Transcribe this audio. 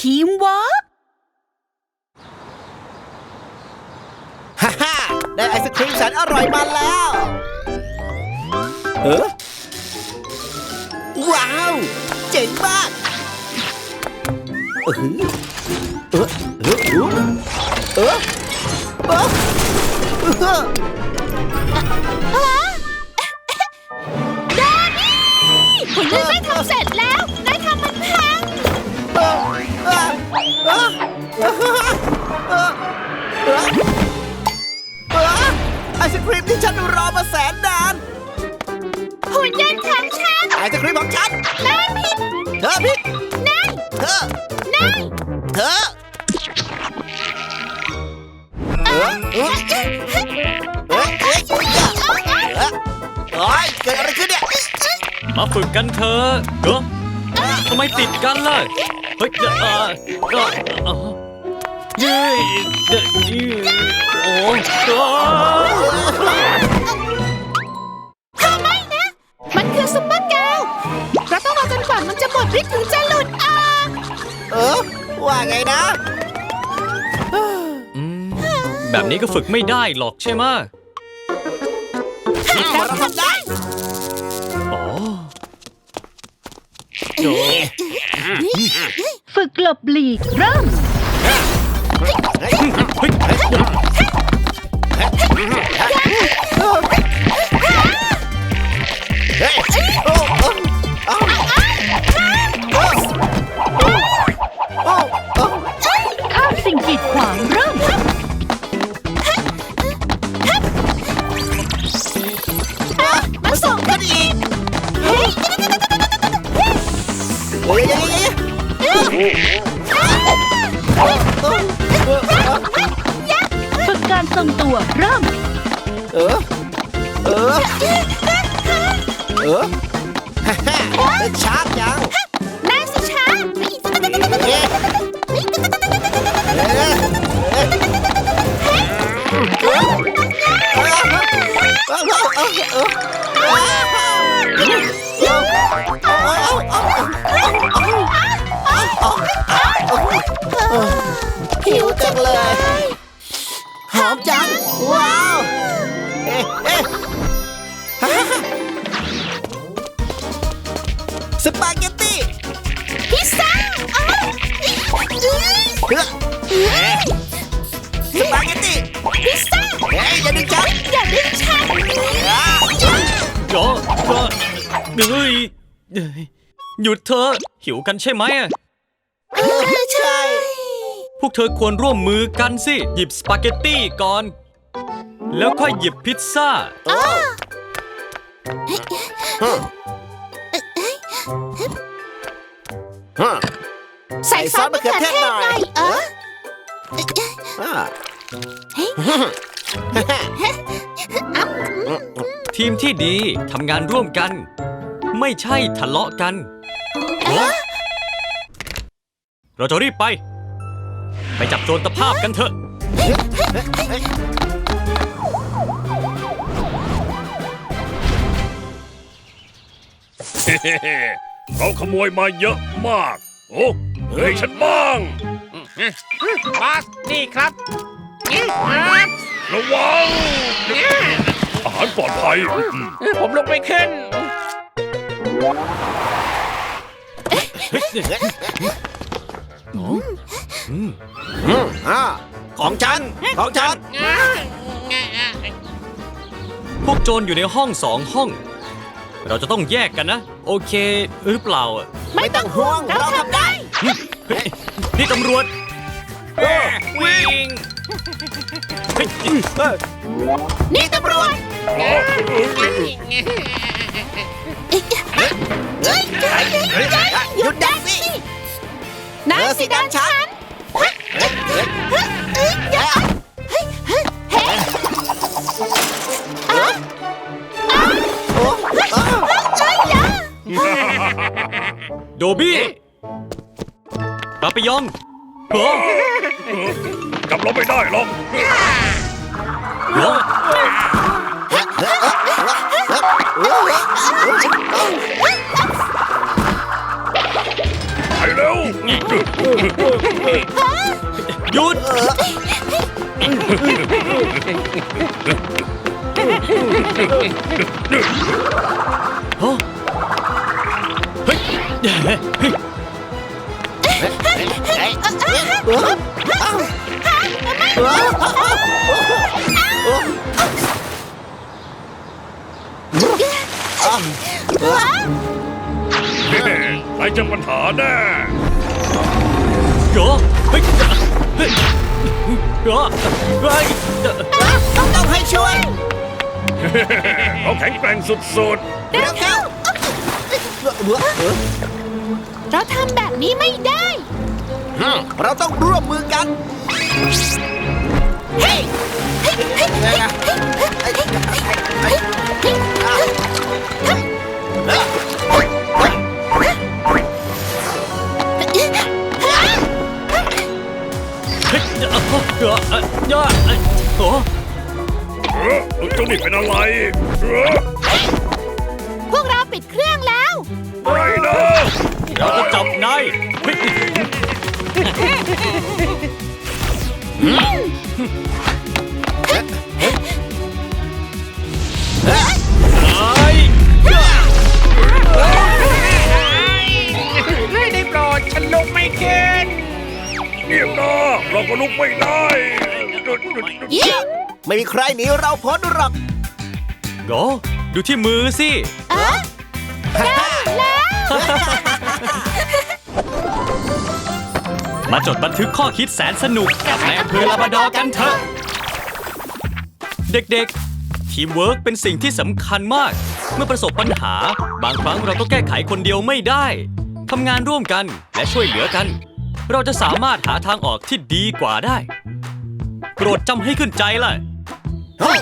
ทีมเวิร์กฮ่าฮ่าได้ไอศครีมแสนอร่อยมาแล้วเออว้าว เจ๋งมากเออเออเออเออเออ พิษนั่นเธอนั่นเธอเออเออเออเออเอ้ยเกิดอะไรขึ้นเนี่ยมาฝึกกันเถอะเออทำไมติดกันล่ะเฮ้ยเดี๋ยวเออเออเออเย้เดี๋ยวยืดโอ้ยเออทำไมนะ มันคือซุปเปอร์แก ออว่าไงนะ อืมแบบนี้ก็ฝึกไม่ได้หรอกใช่ไหมะเราทำได้ อ๋อฝึกหลบหลีกเริ่ม เฝึกการทรงตัวเริ่ม เออ เออ เออฮ่าฮ่าเป็นช้าจังนายสิช้าเอ๊ะเอ๊ เอ๊ะหิวจังเลย หอมจัง ว้าวเอ๊ะเอ๊ะฮ่าฮ่าฮ่าสปาเกตตี้พิซซ่าเฮ้ยเอ๊ะสปาเกตตี้พิซซ่าเฮ้ยอย่าดึงฉันอย่าดึงฉันอ้าวเดี๋ยวเดี๋ยวเฮ้ยเฮ้ยหยุดเถอะหิวกันใช่ไหมอะ เออใช่ พวกเธอควรร่วมมือกันสิ หยิบสปาเกตตี้ก่อน แล้วค่อยหยิบพิซซ่าใส่ซอสมะเขือเทศหน่อย เอออ่าทีมที่ดีทำงานร่วมกัน ไม่ใช่ทะเลาะกัน เราจะรีบไป ไปจับโจรตะภาพกันเถอะ เขาขโมยมาเยอะมาก โอ้เฮ้ยฉันบ้าง บอส นี่ครับระวัง อาหารปลอดภัยอืมผมลงไปขึ้น อ่าของฉัน ของฉัน พวกโจรอยู่ในห้องสองห้อง เราจะต้องแยกกันนะ โอเคหรือเปล่าอะไม่ต้องห่วงเราทำได้ เฮ้ยนี่ตำรวจวิ่งเฮ้ยนี่ตำรวจหยุดดังสินายสิดันฉันอย่า โดบี้ปาปิยองเฮ้ยจับเราไม่ได้หรอกเฮ้ยไปเร็วหยุดโอ้เฮ้ยเฮ้ย ใครจะปัญหาแน่โยเฮ้ยเฮ้ยโยเฮ้ยต้องให้ช่วย เขาแข็งแกร่งสุดๆ เร็ว เราทำแบบนี้ไม่ได้ เราต้องร่วมมือกัน เฮ้ยเฮ้ยโอ้โหโยโอ้ๆเออเจ้านี่เป็นอะไรเออ พวกเราปิดเครื่องแล้ว ไม่นะเราจะจับนายเฮ้ไอ้ได้โปรดฉันลุกไม่ขึ้นเงียบนะเราก็ลุกไม่ได้ไม่มีใครหนีเราพ้นหรอกโย ดูที่มือสิเออได้แล้วมาจดบันทึกข้อคิดแสนสนุกกับนายอำเภอลาบราดอร์กันเถอะ เด็กๆ ทีมเวิร์กเป็นสิ่งที่สำคัญมาก เมื่อประสบปัญหา บางครั้งเราก็แก้ไขคนเดียวไม่ได้ทำงานร่วมกันและช่วยเหลือกัน เราจะสามารถหาทางออกที่ดีกว่าได้ โปรดจำให้ขึ้นใจล่ะเฮ้ย